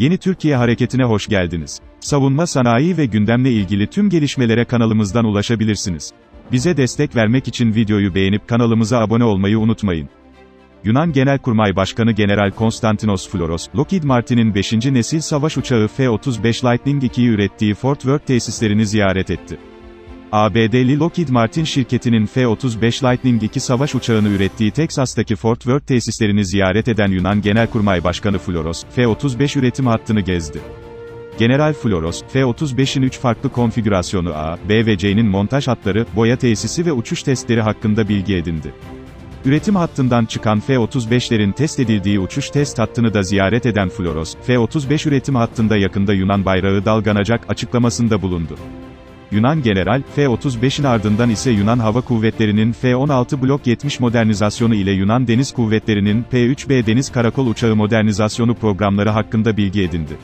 Yeni Türkiye Hareketi'ne hoş geldiniz. Savunma sanayi ve gündemle ilgili tüm gelişmelere kanalımızdan ulaşabilirsiniz. Bize destek vermek için videoyu beğenip kanalımıza abone olmayı unutmayın. Yunan Genelkurmay Başkanı General Konstantinos Floros, Lockheed Martin'in 5. nesil savaş uçağı F-35 Lightning II'yi ürettiği Fort Worth tesislerini ziyaret etti. ABD'li Lockheed Martin şirketinin F-35 Lightning II savaş uçağını ürettiği Teksas'taki Fort Worth tesislerini ziyaret eden Yunan Genelkurmay Başkanı Floros, F-35 üretim hattını gezdi. General Floros, F-35'in 3 farklı konfigürasyonu A, B ve C'nin montaj hatları, boya tesisi ve uçuş testleri hakkında bilgi edindi. Üretim hattından çıkan F-35'lerin test edildiği uçuş test hattını da ziyaret eden Floros, F-35 üretim hattında yakında Yunan bayrağı dalganacak açıklamasında bulundu. Yunan General, F-35'in ardından ise Yunan Hava Kuvvetleri'nin F-16 Blok 70 modernizasyonu ile Yunan Deniz Kuvvetleri'nin P-3B Deniz Karakol Uçağı modernizasyonu programları hakkında bilgi edindi.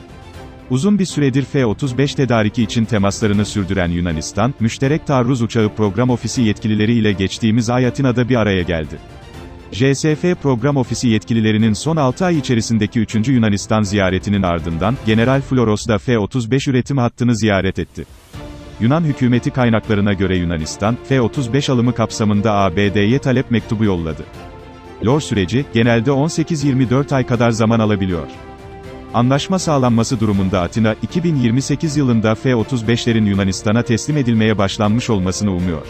Uzun bir süredir F-35 tedariki için temaslarını sürdüren Yunanistan, Müşterek Taarruz Uçağı Program Ofisi yetkilileri ile geçtiğimiz ay Atina'da bir araya geldi. JSF Program Ofisi yetkililerinin son 6 ay içerisindeki 3. Yunanistan ziyaretinin ardından, General Floros da F-35 üretim hattını ziyaret etti. Yunan hükümeti kaynaklarına göre Yunanistan, F-35 alımı kapsamında ABD'ye talep mektubu yolladı. LOR süreci, genelde 18-24 ay kadar zaman alabiliyor. Anlaşma sağlanması durumunda Atina, 2028 yılında F-35'lerin Yunanistan'a teslim edilmeye başlanmış olmasını umuyor.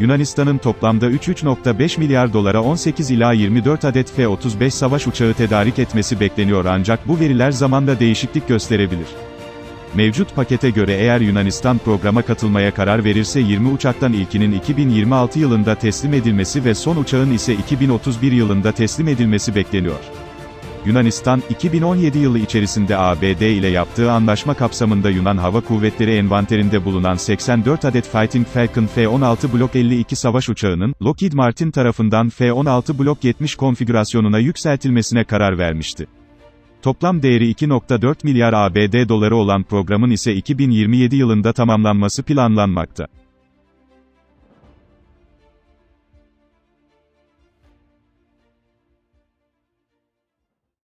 Yunanistan'ın toplamda 3,3.5 milyar dolara 18 ila 24 adet F-35 savaş uçağı tedarik etmesi bekleniyor ancak bu veriler zamanda değişiklik gösterebilir. Mevcut pakete göre eğer Yunanistan programa katılmaya karar verirse 20 uçaktan ilkinin 2026 yılında teslim edilmesi ve son uçağın ise 2031 yılında teslim edilmesi bekleniyor. Yunanistan, 2017 yılı içerisinde ABD ile yaptığı anlaşma kapsamında Yunan Hava Kuvvetleri envanterinde bulunan 84 adet Fighting Falcon F-16 Blok 52 savaş uçağının, Lockheed Martin tarafından F-16 Blok 70 konfigürasyonuna yükseltilmesine karar vermişti. Toplam değeri 2.4 milyar ABD doları olan programın ise 2027 yılında tamamlanması planlanmakta.